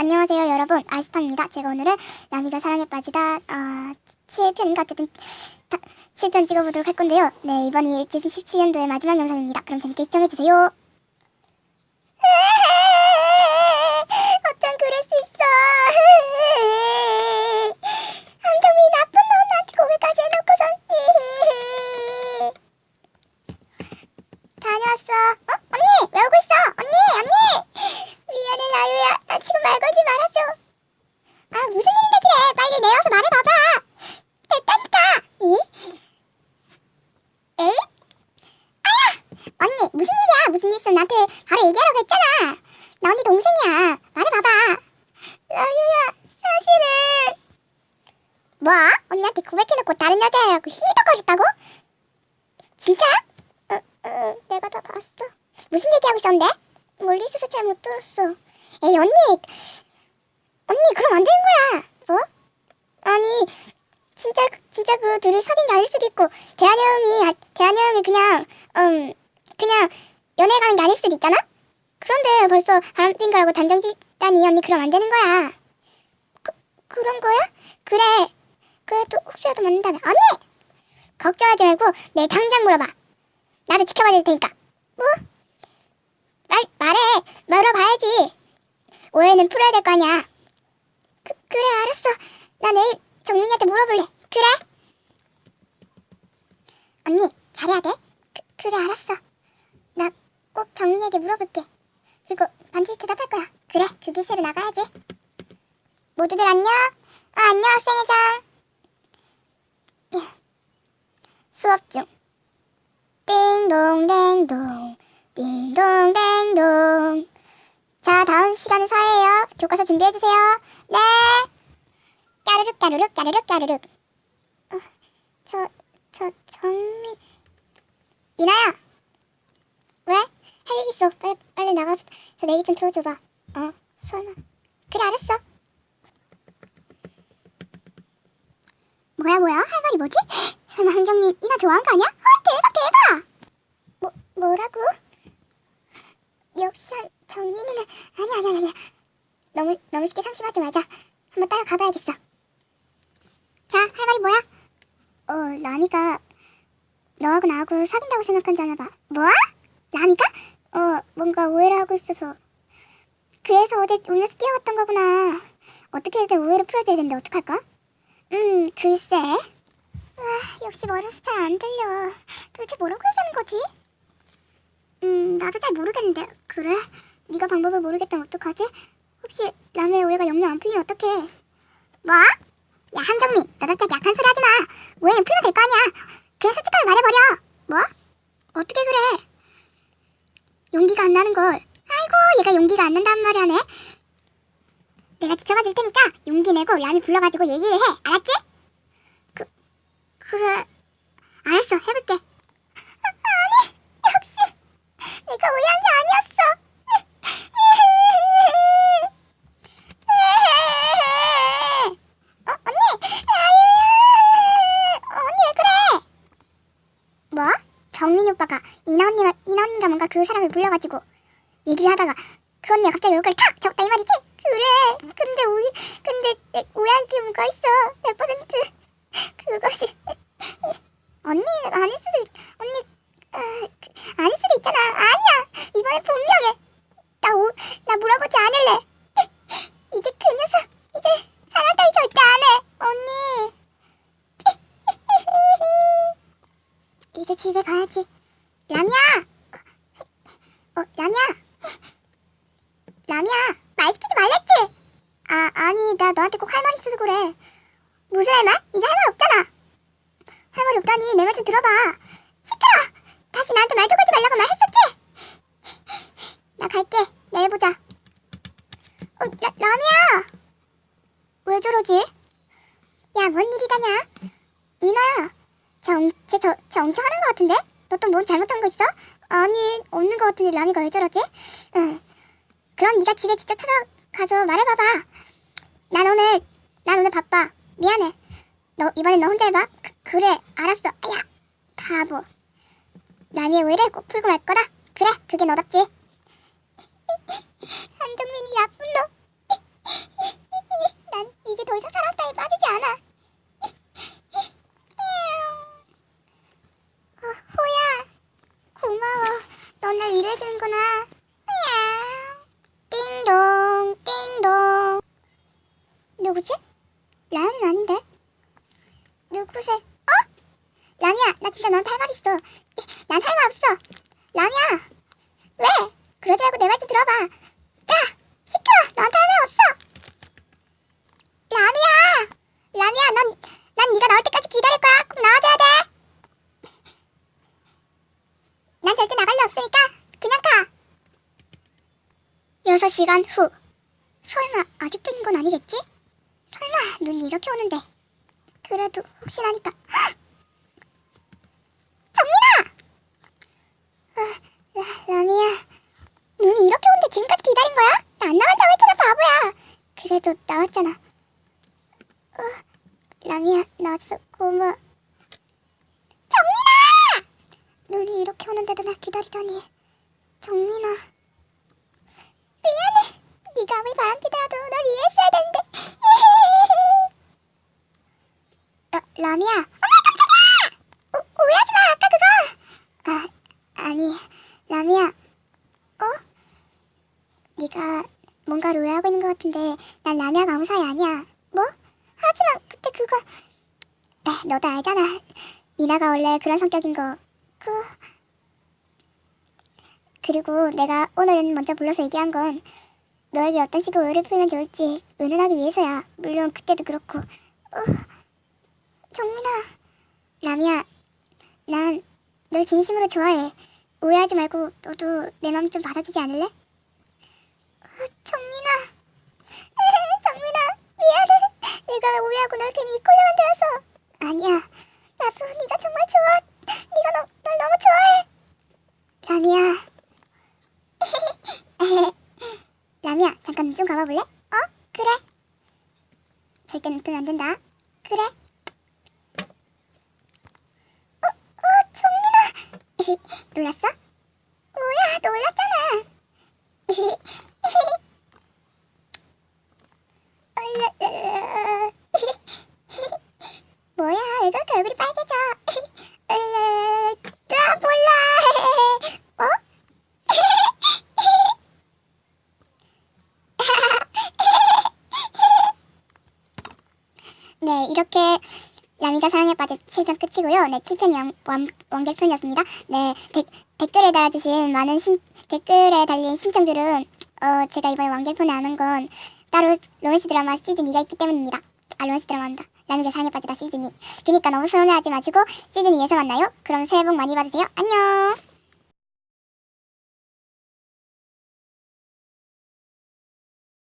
안녕하세요 여러분. 아이스판입니다. 제가 오늘은 나미가 사랑에 빠지다 어, 7편인가 어쨌든 다, 7편 찍어보도록 할 건데요. 네 이번이 2017년도의 마지막 영상입니다. 그럼 재밌게 시청해주세요 어쩜 그럴 수 있어 한정미 나쁜 놈 나한테 고백까지 해놓고선 다녀왔어 어? 언니 왜 오고 있어 언니 언니 미안해 라유야 나 지금 말 걸지 말아줘 아 무슨 일인데 그래 빨리 내려와서 말해봐봐 됐다니까 이? 에이? 아야 언니 무슨 일이야 무슨 일 있어 나한테 바로 얘기하라고 했잖아 나 언니 동생이야 말해봐봐 라유야 사실은 뭐? 언니한테 고백해놓고 다른 여자애하고 히덕거렸다고? 진짜? 어, 어, 내가 다 봤어 무슨 얘기하고 있었는데? 멀리 있어서 잘 못 들었어. 에이 언니, 언니 그럼 안 되는 거야. 뭐? 아니 진짜 진짜 그 둘이 사귄 게 아닐 수도 있고 대한이 형이 아, 대한이 형이 그냥 음 그냥 연애 가는 게 아닐 수도 있잖아. 그런데 벌써 바람핀 거라고 단정 짓다니 언니 그럼 안 되는 거야. 그 그런 거야? 그래. 그래도 혹시라도 만난다면 언니 걱정하지 말고 내일 당장 물어봐. 나도 지켜봐 줄 테니까. 뭐? 말, 말해. 물어봐야지. 오해는 풀어야 될 거 아니야. 그, 그래, 알았어. 나 내일 정민이한테 물어볼래. 그래? 언니, 잘해야 돼? 그, 그래, 알았어. 나꼭 정민이에게 물어볼게. 그리고 반드시 대답할 거야. 그래, 그 기세로 나가야지. 모두들 안녕? 아, 안녕, 학생회장. 야, 수업 중. 띵동댕동. 띵동댕동. 자, 다음 시간은 사예요. 교과서 준비해주세요. 네. 까르륵, 까르륵, 까르륵, 까르륵. 어, 저, 저, 정민. 이나야. 왜? 할 얘기 있어. 빨리, 빨리 나가서 저 내기 좀 들어줘봐. 어, 설마. 그래, 알았어. 뭐야, 뭐야? 할 말이 뭐지? 설마 한정민 이나 좋아한 거 아니야? 어, 대박, 대박! 뭐, 뭐라고? 역시 한 정민이는 아니야 아니야 아니야 너무 너무 쉽게 상심하지 말자 한번 따라가 봐야겠어 자 할 말이 뭐야? 어 라미가 너하고 나하고 사귄다고 생각한 줄 아나 봐 뭐? 라미가? 어 뭔가 오해를 하고 있어서 그래서 어제 울면서 뛰어갔던 거구나 어떻게든 오해를 풀어줘야 되는데 어떡할까? 음 글쎄 아 역시 멀어서 잘 안 들려 도대체 뭐라고 얘기하는 거지? 음, 나도 잘 모르겠는데. 그래? 네가 방법을 모르겠다면 어떡하지? 혹시 남의 오해가 영영 안 풀리면 어떡해? 뭐? 야, 한정민, 너 갑자기 약한 소리 하지 마. 오해는 풀면 될 거 아니야. 그냥 솔직하게 말해버려. 뭐? 어떻게 그래? 용기가 안 나는 걸. 아이고, 얘가 용기가 안 난다는 말을 하네. 내가 지켜봐 줄 테니까 라미 불러가지고 얘기를 해. 알았지? 그, 그래. 알았어, 해볼게. 아니, 역시. 내가 오해한 게 아니었어. 어, 언니! 아유! 언니 왜 그래? 뭐? 정민이 오빠가 이나 언니가 이나 언니가 뭔가 그 사람을 불러가지고 얘기를 하다가 갑자기 얼굴 탁 적다 이 말이지? 그래. 근데 오해 근데 내 오해한 게 뭐가 있어? 100% 그것이 언니 아닐 수도 있, 언니 아, 그, 아닐 수도 있잖아. 아니야. 이번에 분명해. 나, 오, 나 물어보지 않을래. 이제 그 녀석, 이제 사랑 따위 절대 안 해. 언니. 이제 집에 가야지. 라미야. 어, 라미야. 라미야. 말 시키지 말랬지? 아, 아니, 나 너한테 꼭 할 말 있어서 그래. 무슨 할 말? 이제 할 말 없잖아. 할 말이 없다니 내 말 좀 들어봐. 시끄러. 다시 나한테 말도 걸지 말라고 말했었지? 나 갈게. 내일 보자. 어, 라, 라미야! 왜 저러지? 야, 뭔 일이다냐? 이나야, 정, 쟤, 저, 쟤 엄청 하는 것 같은데? 너 또 뭔 잘못한 거 있어? 아니, 없는 것 같은데 라미가 왜 저러지? 응. 그럼 네가 집에 직접 찾아가서 말해봐봐. 난 오늘, 난 오늘 바빠. 미안해. 너, 이번엔 너 혼자 해봐. 그, 래 그래, 알았어. 아야, 바보. 라니의 오해를 꼭 풀고 말 거다. 그래, 그게 너답지. 한정민이 나쁜 놈. 난 이제 더 이상 사랑 따위 빠지지 않아. 넌날 위로해주는구나. 띵동, 띵동. 누구지? 라연은 아닌데. 누구세? 어? 라미야, 나 진짜 너한테 할말 있어. 난할말 없어. 라미야, 왜? 그러지 말고 내 말 좀 들어봐. 야, 시끄러. 너한테 할말 없어. 라미야, 라미야, 넌, 난 네가 나올 때까지 기다릴 거야. 꼭 나와줘야 돼. 난 절대 나갈 일 없으니까 그냥 가. 6시간 후. 설마 아직도 있는 건 아니겠지? 설마 눈이 이렇게 오는데. 그래도 혹시나니까. 헉! 정민아! 아, 라, 라미야. 눈이 이렇게 오는데 지금까지 기다린 거야? 나 안 나간다고 했잖아, 바보야. 그래도 나왔잖아. 어, 라미야, 나왔어. 고마워. 정민아! 눈이 이렇게 오는데도 날 기다리다니. 정민아. 미안해. 네가 아무리 바람피더라도 널 이해했어야 되는데. 라, 라미야. 어머 깜짝이야! 오, 오해하지 마. 아까 그거. 아, 아니. 라미야. 어? 네가 뭔가를 오해하고 있는 것 같은데 난 라미야가 아무 사이 아니야. 뭐? 하지만 그때 그거. 에, 너도 알잖아. 이나가 원래 그런 성격인 거. 그 그리고 내가 오늘은 먼저 불러서 얘기한 건 너에게 어떤 식으로 오해를 풀면 좋을지 의논하기 위해서야. 물론 그때도 그렇고. 어, 정민아, 라미야, 난 널 진심으로 좋아해. 오해하지 말고 너도 내 마음 좀 받아주지 않을래? 어, 정민아, 정민아, 미안해. 내가 오해하고 널 괜히 이꼴려만 되어서. 아니야, 나도 네가 정말 좋아. 네가 너, 널 너무 좋아해. 라미야. 라미야, 잠깐 눈좀 감아볼래? 어? 그래. 절대 눈 뜨면 안 된다. 그래. 어, 어, 정민아. 놀랐어? 뭐야, 놀랐잖아. 뭐야, 왜 그렇게 얼굴이 빨개져? 나 몰라. 어? 네, 이렇게 라미가 사랑에 빠져 7편 끝이고요. 네, 7편 연, 완, 완결편이었습니다. 네, 데, 댓글에 달아주신 많은 신, 댓글에 달린 신청들은 어, 제가 이번에 완결편에 아는 건 따로 로맨스 드라마 시즌 2가 있기 때문입니다. 아, 로맨스 드라마입니다. 라미가 사랑에 빠지다 시즌 2. 그니까 너무 서운해하지 마시고 시즌 2에서 만나요. 그럼 새해 복 많이 받으세요. 안녕!